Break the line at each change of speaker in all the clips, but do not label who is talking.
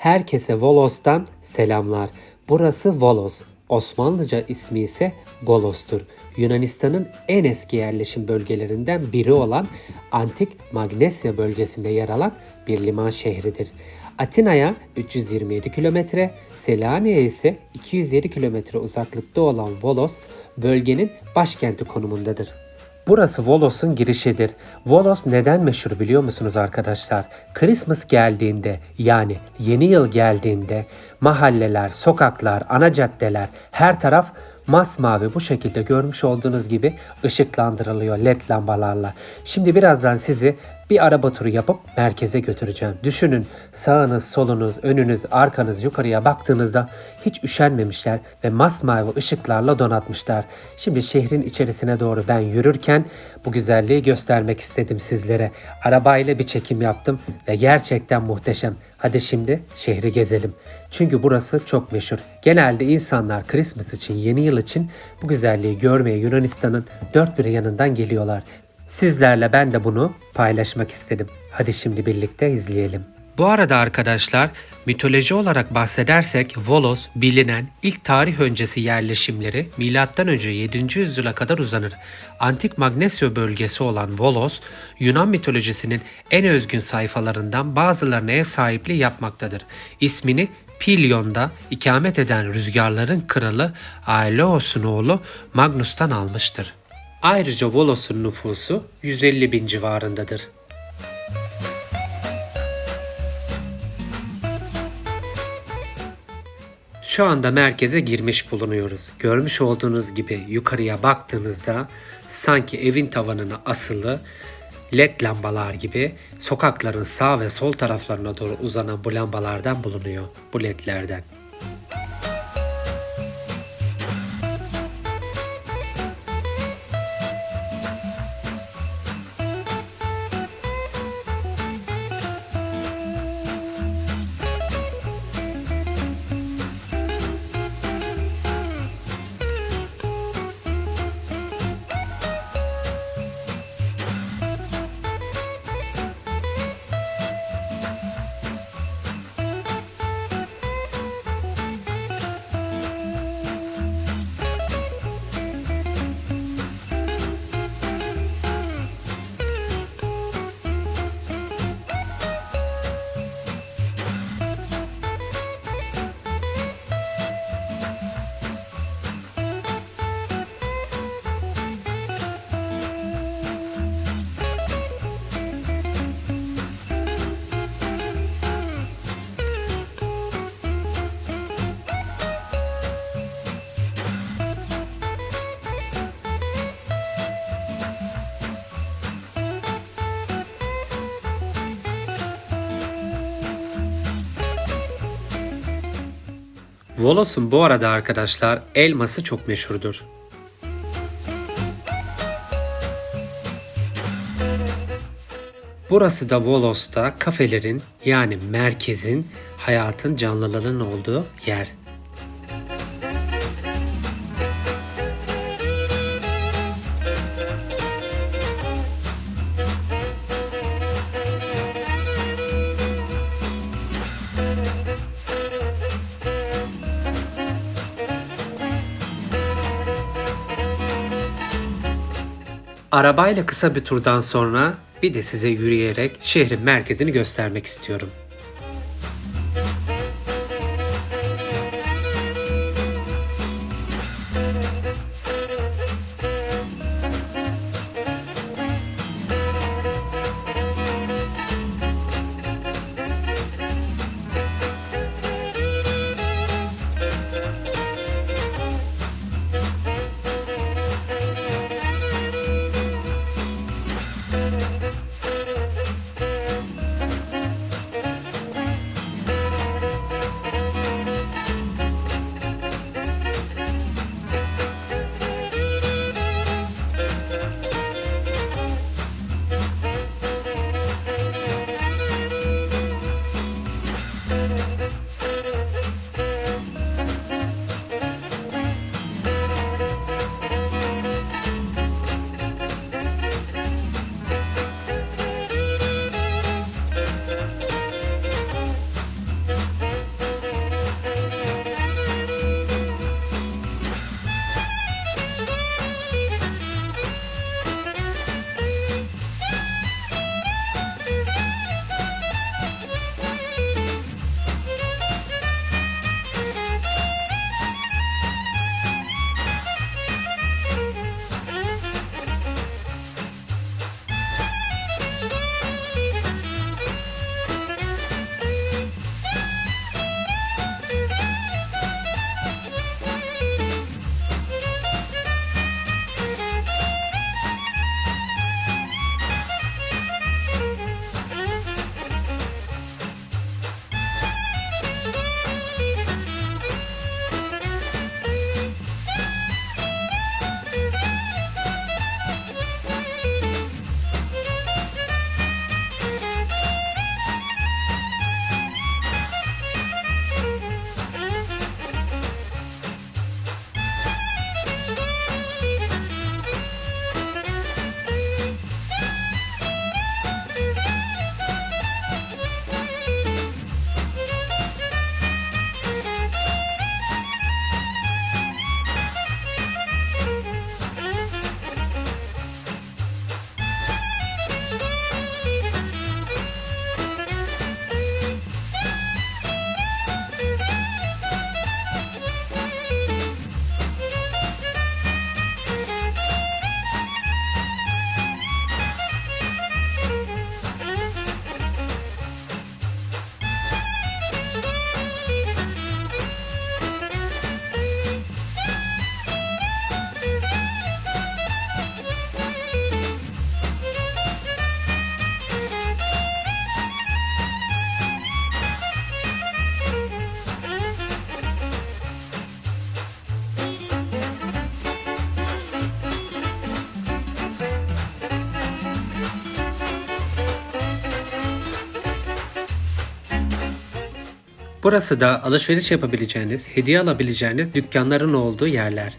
Herkese Volos'tan selamlar. Burası Volos. Osmanlıca ismi ise Golos'tur. Yunanistan'ın en eski yerleşim bölgelerinden biri olan Antik Magnesya bölgesinde yer alan bir liman şehridir. Atina'ya 327 kilometre, Selanik'e ise 207 kilometre uzaklıkta olan Volos bölgenin başkenti konumundadır. Burası Volos'un girişidir. Volos neden meşhur biliyor musunuz arkadaşlar? Christmas geldiğinde yani yeni yıl geldiğinde mahalleler, sokaklar, ana caddeler her taraf masmavi bu şekilde görmüş olduğunuz gibi ışıklandırılıyor led lambalarla. Şimdi birazdan sizi bir araba turu yapıp merkeze götüreceğim. Düşünün sağınız, solunuz, önünüz, arkanız yukarıya baktığınızda hiç üşenmemişler ve masmavi ışıklarla donatmışlar. Şimdi şehrin içerisine doğru ben yürürken bu güzelliği göstermek istedim sizlere. Arabayla bir çekim yaptım ve gerçekten muhteşem. Hadi şimdi şehri gezelim. Çünkü burası çok meşhur. Genelde insanlar Christmas için, yeni yıl için bu güzelliği görmeye Yunanistan'ın dört bir yanından geliyorlar. Sizlerle ben de bunu paylaşmak istedim. Hadi şimdi birlikte izleyelim. Bu arada arkadaşlar mitoloji olarak bahsedersek Volos bilinen ilk tarih öncesi yerleşimleri M.Ö. 7. yüzyıla kadar uzanır. Antik Magnesya bölgesi olan Volos, Yunan mitolojisinin en özgün sayfalarından bazılarına ev sahipliği yapmaktadır. İsmini Pilyon'da ikamet eden rüzgarların kralı Aeolos'un oğlu Magnus'tan almıştır. Ayrıca Volos'un nüfusu 150 bin civarındadır. Şu anda merkeze girmiş bulunuyoruz. Görmüş olduğunuz gibi yukarıya baktığınızda sanki evin tavanına asılı led lambalar gibi sokakların sağ ve sol taraflarına doğru uzanan bu lambalardan bulunuyor. Bu ledlerden. Volos'un bu arada arkadaşlar elması çok meşhurdur. Burası da Volos'ta kafelerin yani merkezin hayatın canlılığının olduğu yer. Arabayla kısa bir turdan sonra bir de size yürüyerek şehrin merkezini göstermek istiyorum. Burası da alışveriş yapabileceğiniz, hediye alabileceğiniz dükkanların olduğu yerler.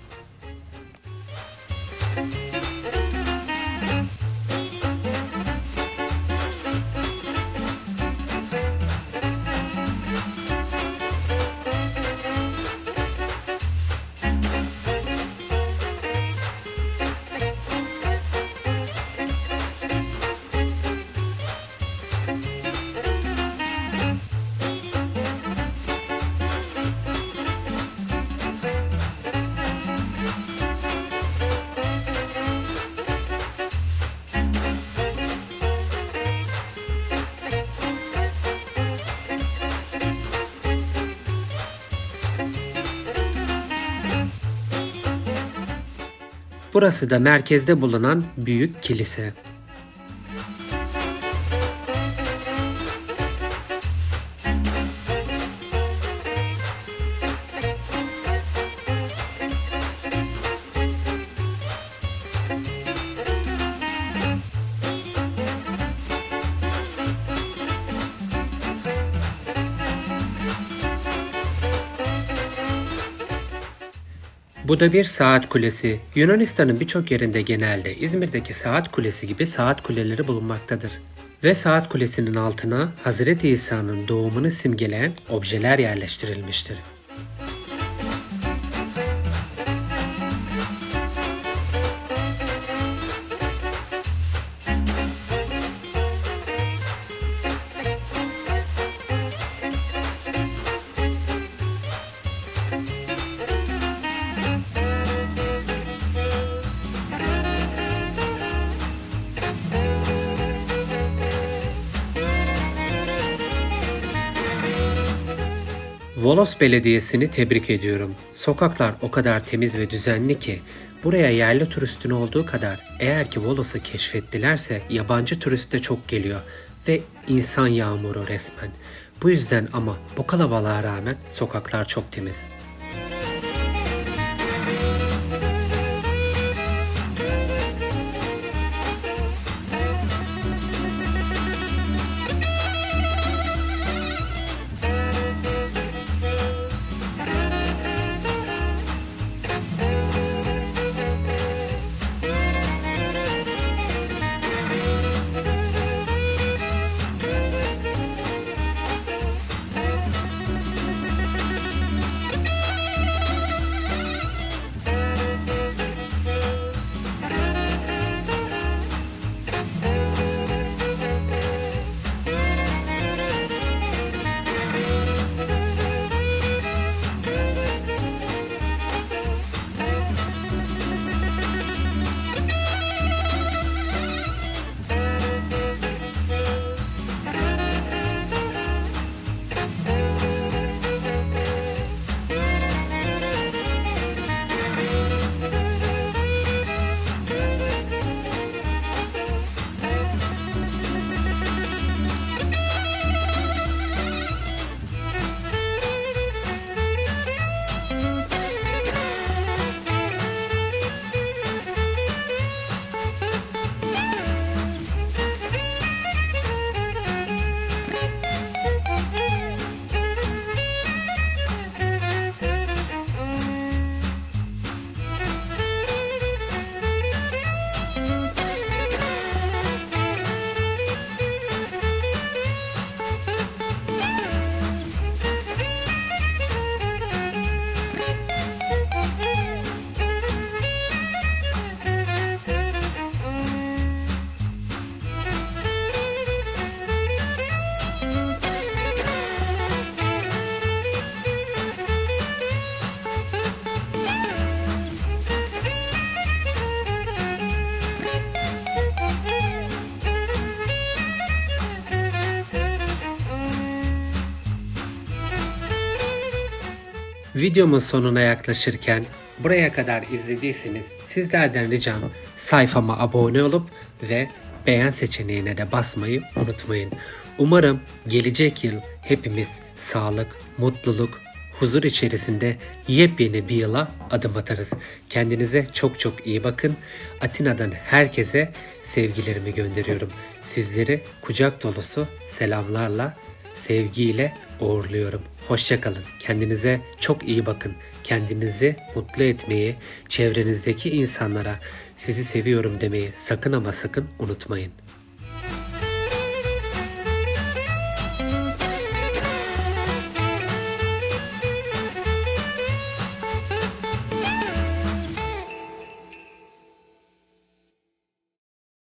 Burası da merkezde bulunan büyük kilise. Bu da bir saat kulesi. Yunanistan'ın birçok yerinde genelde İzmir'deki saat kulesi gibi saat kuleleri bulunmaktadır. Ve saat kulesinin altına Hazreti İsa'nın doğumunu simgeleyen objeler yerleştirilmiştir. Volos Belediyesi'ni tebrik ediyorum. Sokaklar o kadar temiz ve düzenli ki buraya yerli turistin olduğu kadar eğer ki Volos'u keşfettilerse yabancı turist de çok geliyor ve insan yağmuru resmen. Bu yüzden ama bu kalabalığa rağmen sokaklar çok temiz. Videomun sonuna yaklaşırken buraya kadar izlediyseniz sizlerden ricam sayfama abone olup ve beğen seçeneğine de basmayı unutmayın. Umarım gelecek yıl hepimiz sağlık, mutluluk, huzur içerisinde yepyeni bir yıla adım atarız. Kendinize çok çok iyi bakın. Atina'dan herkese sevgilerimi gönderiyorum. Sizleri kucak dolusu selamlarla, sevgiyle uğurluyorum. Hoşçakalın. Kendinize çok iyi bakın. Kendinizi mutlu etmeyi, çevrenizdeki insanlara sizi seviyorum demeyi sakın ama sakın unutmayın.